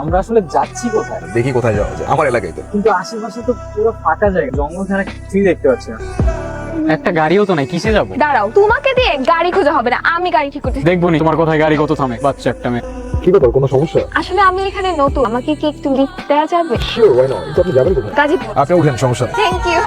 আমরা আসলে যাচ্ছি কোথায়? দেখি কোথায় যাওয়া যায়। আমার এলাকায় তো। কিন্তু আশেপাশে তো পুরো ফাঁকা জায়গা। জঙ্গল ছাড়া কিছুই দেখতে পাচ্ছি না। একটা গাড়িও তো নাই কিসে যাব? দাঁড়াও তোমাকে দিয়ে গাড়ি খোঁজা হবে না আমি গাড়ি ঠিক করতে দেখব নি তোমার কোথায় গাড়ি কত থামে? বাচ্চা একটা মেয়ে। কি ব্যাপার কোনো সমস্যা? আসলে আমি এখানে নতুন। আমাকে কি একটু লিফট দেওয়া যাবে? শিওর ওয়াই নট আপনি যাবেন কোথায়? গাজীপুর। আপনি উঠেন সমস্যা থ্যাংক ইউ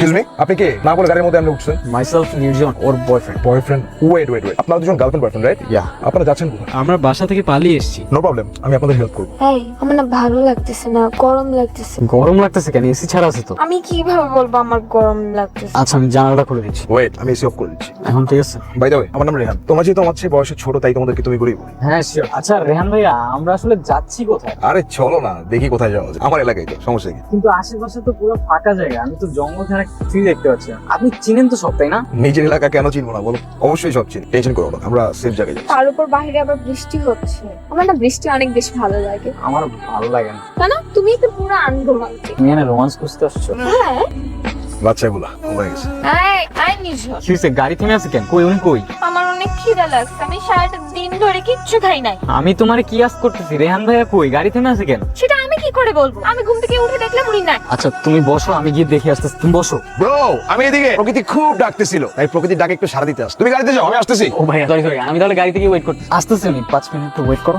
এক্সকিউজ মি আপনি কে? না বলে গাড়ির মধ্যে আপনি উঠছেন? মাইসেলফ নির্জন ওর boyfriend boyfriend wait wait wait আপনারা দুজন গার্লফ্রেন্ড বয়ফ্রেন্ড রাইট ইয়া আপনারা যাচ্ছেন কোথায়? আমরা বাসা থেকে পালিয়ে এসেছি। নো প্রবলেম আমি আপনাদের হেল্প করব। এই আমার না ভালো লাগতেছে না গরম লাগতেছে। গরম লাগতেছে কেন? এসি ছাড়া আছে তো। আমি কীভাবে বলব আমার গরম লাগতেছে? আচ্ছা আমি জানালাটা খুলে দিচ্ছি। ওয়েট আমি এসি অফ করে দিচ্ছি। এখন ঠিক আছে? বাই দ্য ওয়ে আমার নাম রেহান। তোমরা যেহেতু আমার চেয়ে বয়সে ছোট তাই তোমাদেরকে তুমি করেই বলি। হ্যাঁ শিওর আচ্ছা রেহান ভাইয়া আমরা আসলে যাচ্ছি কোথায়? আরে চলো না দেখি কোথায় যাওয়া যায়। আমার এলাকায় তো সমস্যা কি? কিন্তু আশেপাশে তো পুরো ফাঁকা জায়গা। আমি তো জঙ্গল ছাড়া কিছুই দেখতে পাচ্ছি আপনি চিনেন তো সব তাই না? নিজের এলাকা কেন চিনবো না? বলো। অবশ্যই সব চিনি। টেনশন করো না আমরা সেফ জায়গায় যাচ্ছি। তার উপর বাইরে আবার বৃষ্টি হচ্ছে। আমার না বৃষ্টি অনেক বেশি ভালো লাগে। আমার ভালো লাগে না। কেন? তুমি তো পুরো আনরোমান্টিক তুমি এখানে রোমান্স খুঁজতে আসছো? হ্যাঁ। বাচ্চাগুলা হয়ে গেছে। এই আই নিজ কি হয়েছে গাড়ি থেমে আছে কেন? কই উনি কই? আমার অনেক খিদা লাগছে। আমি সারাটা দিন ধরে কিচ্ছু খাই নাই। আমি তোমার কি আস করতেছি? রেহান ভাইয়া কই? গাড়ি থেমে আছে কেন? সেটা আমি কি করে বলব? আমি ঘুম থেকে উঠে দেখলাম উনি নাই। আচ্ছা তুমি বসো আমি গিয়ে দেখে আসতেছি তুমি বসো। ব্রো আমি এদিকে প্রকৃতি খুব ডাকতেছিল। তাই প্রকৃতির ডাকে একটু সারা দিতে আস তুমি গাড়িতে যাও আমি আসতেছি। ও ভাই সরি সরি আমি তাহলে গাড়ি থেকে ওয়েট করতে আসতেছি আমি পাঁচ মিনিট তো ওয়েট করো।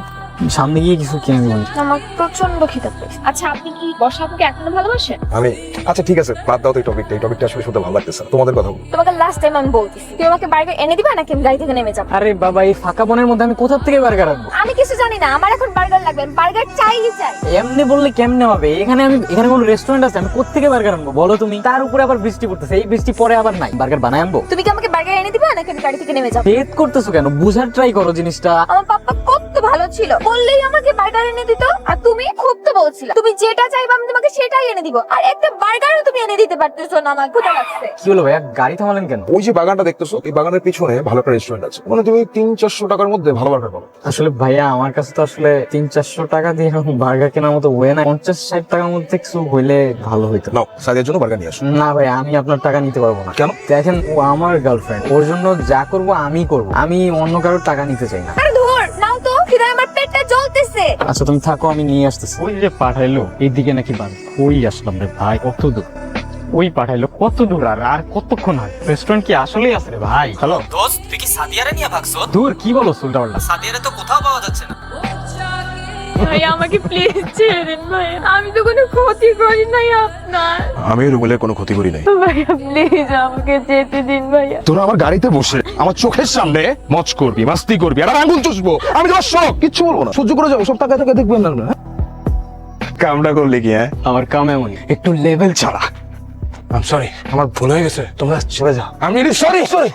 সামনে গিয়ে কিছু কিনে দেবো আমার প্রচণ্ড খিদা পেয়েছে। আচ্ছা আপনি কি বর্ষা আপুকে এখনও ভালোবাসেন? আমি আচ্ছা ঠিক আছে বাদ দাও তো এই টপিকটা এই টপিকটা আসলে শুনতে ভালো লাগতেছে না। তোমাদের কথা বলো। তোমাকে লাস্ট টাইম আমি বলতেছি তুমি আমাকে বার্গার এনে দিবা নাকি আমি গাড়ি থেকে নেমে যাব? আরে বাবা এই ফাঁকা বনের মধ্যে আমি কোথা থেকে বার্গার আনব? আমি কিছু জানি না আমার এখন বার্গার লাগবে বার্গার চাই চাই। এমনি বললে কেমনে হবে? এখানে আমি এখানে কোনো রেস্টুরেন্ট আছে আমি কোথেকে বার্গার আনব? বলো তুমি। তার উপরে আবার বৃষ্টি পড়তেছে এই বৃষ্টি পরে আবার নাই। বার্গার বানায় আনব? তুমি কি আমাকে বার্গার এনে দিবা নাকি আমি গাড়ি থেকে নেমে যাব? পেট করতেছো কেন? বুঝার ট্রাই করো জিনিসটা। আমার পাপ্পা কত ভালো ছিল। বললেই আমাকে বার্গার এনে দিত। আর তুমি খুব তো বলছিলে। তুমি যেটা চাইবা আমি তোমাকে সেটাই এনে দিব। আর একটা বার্গারও তুমি এনে দিতে পারতেছো না আমার ক্ষুধা লাগছে। কি হলো ভাইয়া? গাড়ি থামালেন কেন? ওই যে বাগানটা দেখতেছো এই বাগানের পিছনে ভালো একটা রেস্টুরেন্ট আছে। মানে তুমি তিন চারশো টাকার মধ্যে ভালো বার্গার পাবো। আসলে ভাইয়া আমার কাছে তো আসলে তিন চারশো টাকা দিয়ে এরকম বার্গার কেনার মতো ওয়ে না পঞ্চাশ ষাট টাকার মধ্যে কিছু হইলে ভালো হইতো। নাও সাদিয়ার জন্য বার্গার নিয়ে আসো। না ভাই আমি আপনার টাকা নিতে পারব না। কেন? দেখেন ও আমার গার্লফ্রেন্ড ওর জন্য যা করব আমি করব। আমি অন্য কারোর টাকা নিতে চাই না। পেটটা আচ্ছা তুমি থাকো আমি নিয়ে আসতেছি। ওই যে পাঠাইলো এইদিকে নাকি বাড়ি। ওই আসলাম রে ভাই কত দূর। ওই পাঠাইলো কত দূর আর আর কতক্ষণ হয়? রেস্টুরেন্ট কি আসলেই আছে রে ভাই? হ্যালো দোস্ত তুই কি সাদিয়ারে নিয়ে ভাগছো? দূর কি বলো সুলটা পাল্টা সাদিয়ারে তো কোথাও পাওয়া যাচ্ছে না। ভাই আমাকে প্লিজ ছেড়ে দিন ভাই। আমি তো কোনো নাই আপনার। আমি কোনো ক্ষতি করি নাই। ভাইয়া প্লিজ আমাকে যেতে দিন ভাইয়া। তোরা আমার গাড়িতে বসে আমার চোখের সামনে মচ করবি মাস্তি করবি আর আঙ্গুল চুষবো। আমি তোমার শখ কিচ্ছু বলব না। সহ্য করে যাব সব টাকা টাকা দেখবেন না। হ্যাঁ? কামটা করলে কি হ্যাঁ? আমার কাম এমন একটু লেভেল ছাড়া। আম সরি আমার ভুল হয়ে গেছে তোমরা চলে যাও। আমি সরি সরি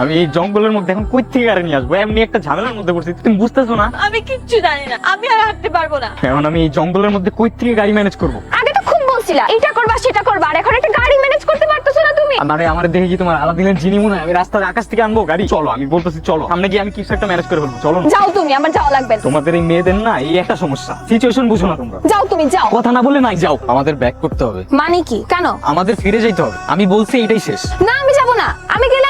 আমি এই জঙ্গলের মধ্যে এখন কই থেকে গাড়ি নিয়ে আসব? এমনি একটা ঝামেলার মধ্যে পড়ছি তুমি বুঝতেছো না? আমি কিচ্ছু জানি না আমি আর হাঁটতে পারব না। এখন আমি এই জঙ্গলের মধ্যে কই থেকে গাড়ি ম্যানেজ করব? আগে তো খুব বলছিলা এটা করবা সেটা করবা আর এখন একটা গাড়ি ম্যানেজ করতে পারতেছো না তুমি। মানে আমার দেখে কি তোমার আলাদিনের জিনি মনে হয়? আমি রাস্তার আকাশ থেকে আনব গাড়ি? চলো আমি বলতেছি চলো। সামনে গিয়ে আমি কিছু একটা ম্যানেজ করে ফেলব চলো না। যাও তুমি আমার যাওয়া লাগবে না। তোমাদের এই মেয়েদের না এই একটা সমস্যা। সিচুয়েশন বুঝো না তোমরা। যাও তুমি যাও। কথা না বলে নাই যাও। আমাদের ব্যাক করতে হবে। মানে কি? কেন? আমাদের ফিরে যেতে হবে। আমি বলছি এটাই শেষ। না আমি যাব না। আমি গেলে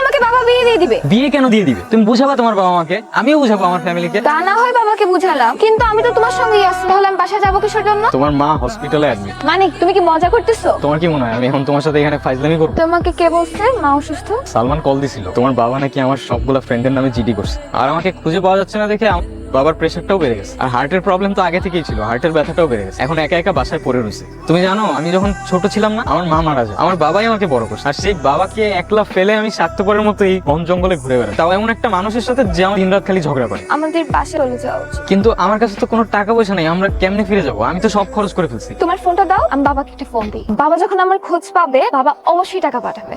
বিয়ে দিয়ে দিবে। বিয়ে কেন দিয়ে দিবে? তুমি বুঝাবা তোমার বাবা মাকে আমিও বুঝাবো আমার ফ্যামিলিকে তা না হয় বাবাকে বুঝালাম। কিন্তু আমি তো তোমার সঙ্গেই আছি তাহলে আমি বাসা যাব কিসের জন্য? তোমার মা হসপিটালে অ্যাডমিট মানে তুমি কি মজা করতেছো? তোমার কি মনে হয় আমি এখন তোমার সাথে এখানে ফাইজলামি করব? তোমাকে কে বলছে? মা অসুস্থ? সালমান কল দিছিল। তোমার বাবা নাকি আমার সবগুলা ফ্রেন্ডের নামে জিডি করছে। আর আমাকে খুঁজে পাওয়া যাচ্ছে না দেখে আম- বাবার প্রেশারটাও বেড়ে গেছে। আর হার্টের প্রবলেম তো আগে থেকেই ছিল হার্টের ব্যথাটাও বেড়ে গেছে। এখন একা একা বাসায় পড়ে রয়েছে। তুমি জানো আমি যখন ছোট ছিলাম না আমার মা মারা যায়। আমার বাবাই আমাকে বড় করছে। আর সেই বাবাকে একলা ফেলে আমি স্বার্থপরের মতো এই বন জঙ্গলে ঘুরে বেড়াই। তাও এমন একটা মানুষের সাথে যে আমার দিনরাত খালি ঝগড়া করে। আমাদের বাসে চলে যাওয়া উচিত। কিন্তু আমার কাছে তো কোনো টাকা পয়সা নেই আমরা কেমনে ফিরে যাব? আমি তো সব খরচ করে ফেলছি। তোমার ফোনটা দাও আমি বাবাকে একটা ফোন দিই। বাবা যখন আমার খোঁজ পাবে বাবা অবশ্যই টাকা পাঠাবে।